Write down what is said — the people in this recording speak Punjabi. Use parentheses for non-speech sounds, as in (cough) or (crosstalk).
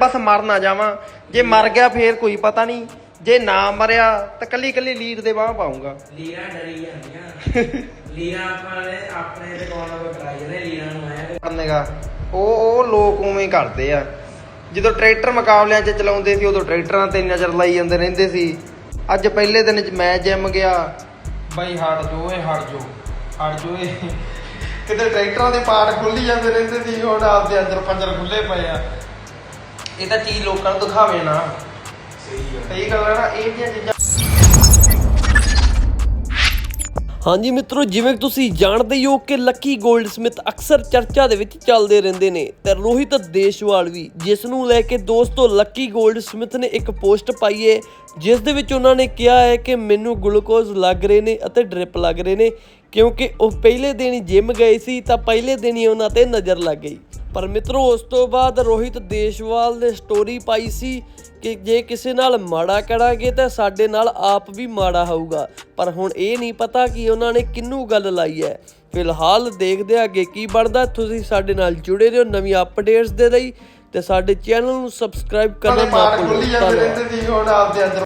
ਬਸ ਮਰ ਨਾ ਜਾਵਾਂ। ਜੇ ਮਰ ਗਿਆ ਫੇਰ ਕੋਈ ਪਤਾ ਨਹੀਂ। ਜੇ ਨਾ ਮਰਿਆ ਤਾਂ ਕੱਲੀ ਕੱਲੀ ਲੀਰ ਦੇ ਬਾਹ ਪਾਉਂਗਾ। ਲੀਰਾਂ ਡਰੀ ਜਾਂਦੀਆਂ। (laughs) ਲੀਰਾਂ ਆਪਾਂ ਨੇ ਆਪਣੇ ਤੇ ਕੋਲ ਕੋਈ ਕਰਾਈ ਜਾਂਦੇ ਲੀਰਾਂ ਨੂੰ ਆਇਆ ਕਰਨੇਗਾ। ਉਹ ਉਹ ਲੋਕ ਉਵੇਂ ਹੀ ਕਰਦੇ ਆ। ਜਦੋਂ ਟਰੈਕਟਰ ਮੁਕਾਬਲਿਆਂ 'ਚ ਚਲਾਉਂਦੇ ਸੀ ਉਦੋਂ ਟਰੈਕਟਰਾਂ ਤੇ ਨਜ਼ਰ ਲਾਈ ਜਾਂਦੇ ਰਹਿੰਦੇ ਸੀ। ਅੱਜ ਪਹਿਲੇ ਦਿਨ 'ਚ ਮੈਂ ਜਿਮ ਗਿਆ। ਬਾਈ ਹਟ ਜੋ ਏ ਹਟ ਜੋ। ਹਟ ਜੋ ਏ ਕਿਤੇ ਟਰੈਕਟਰਾਂ ਦੇ ਪਾਰਟ ਖੁੱਲੀ ਜਾਂਦੇ ਰਹਿੰਦੇ ਸੀ ਹੁਣ ਆਪਦੇ ਅੰਦਰ ਪੰਜਰ ਖੁੱਲੇ ਪਏ ਆ। ਇਹ ਤਾਂ ਚੀਜ਼ ਲੋਕਾਂ ਨੂੰ ਦਿਖਾਵੇ ਨਾ। ਸਹੀ ਆ ਸਹੀ ਗੱਲ ਹੈ ਨਾ ਇਹ ਜਿਹੀਆਂ ਚੀਜ਼ਾਂ ਹਾਂਜੀ ਮਿੱਤਰੋ ਜਿਵੇਂ ਕਿ ਤੁਸੀਂ ਜਾਣਦੇ ਹੀ ਹੋ ਕਿ ਲੱਕੀ 골ਡਸਮਿਥ ਅਕਸਰ ਚਰਚਾ ਦੇ ਵਿੱਚ ਚੱਲਦੇ ਰਹਿੰਦੇ ਨੇ ਤੇ ਰੋਹਿਤ ਦੇਸ਼ਵਾਲ ਵੀ ਜਿਸ ਨੂੰ ਲੈ ਕੇ ਦੋਸਤੋ ਲੱਕੀ 골ਡਸਮਿਥ ਨੇ ਇੱਕ ਪੋਸਟ ਪਾਈ ਹੈ ਜਿਸ ਦੇ ਵਿੱਚ ਉਹਨਾਂ ਨੇ ਕਿਹਾ ਹੈ ਕਿ ਮੈਨੂੰ ਗਲੂਕੋਜ਼ ਲੱਗ ਰਹੇ ਨੇ ਅਤੇ ਡ੍ਰਿਪ ਲੱਗ ਰਹੇ ਨੇ ਕਿਉਂਕਿ ਉਹ ਪਹਿਲੇ ਦਿਨ ਹੀ ਜਿਮ ਗਏ ਸੀ ਤਾਂ ਪਹਿਲੇ ਦਿਨ ਹੀ ਉਹਨਾਂ ਤੇ ਨਜ਼ਰ ਲੱਗ ਗਈ। ਪਰ ਮਿੱਤਰੋ ਉਸ ਤੋਂ ਬਾਅਦ ਰੋਹਿਤ ਦੇਸ਼ਵਾਲ ਨੇ ਸਟੋਰੀ ਪਾਈ ਸੀ ਕਿ ਜੇ ਕਿਸੇ ਨਾਲ ਮਾੜਾ ਕਰਾਂਗੇ ਤਾਂ ਸਾਡੇ ਨਾਲ ਆਪ ਵੀ ਮਾੜਾ ਹੋਊਗਾ। ਪਰ ਹੁਣ ਇਹ ਨਹੀਂ ਪਤਾ ਕਿ ਉਹਨਾਂ ਨੇ ਕਿੰਨੂੰ ਗੱਲ ਲਾਈ ਹੈ। ਫਿਲਹਾਲ ਦੇਖਦੇ ਹਾਂ ਅੱਗੇ ਕੀ ਬਣਦਾ। ਤੁਸੀਂ ਸਾਡੇ ਨਾਲ ਜੁੜੇ ਰਹੋ ਨਵੀਂ ਅਪਡੇਟਸ ਦੇ ਲਈ ਤੇ ਸਾਡੇ ਚੈਨਲ ਨੂੰ ਸਬਸਕ੍ਰਾਈਬ ਕਰਨਾ ਨਾ ਭੁੱਲੋ। ਧੰਨਵਾਦ।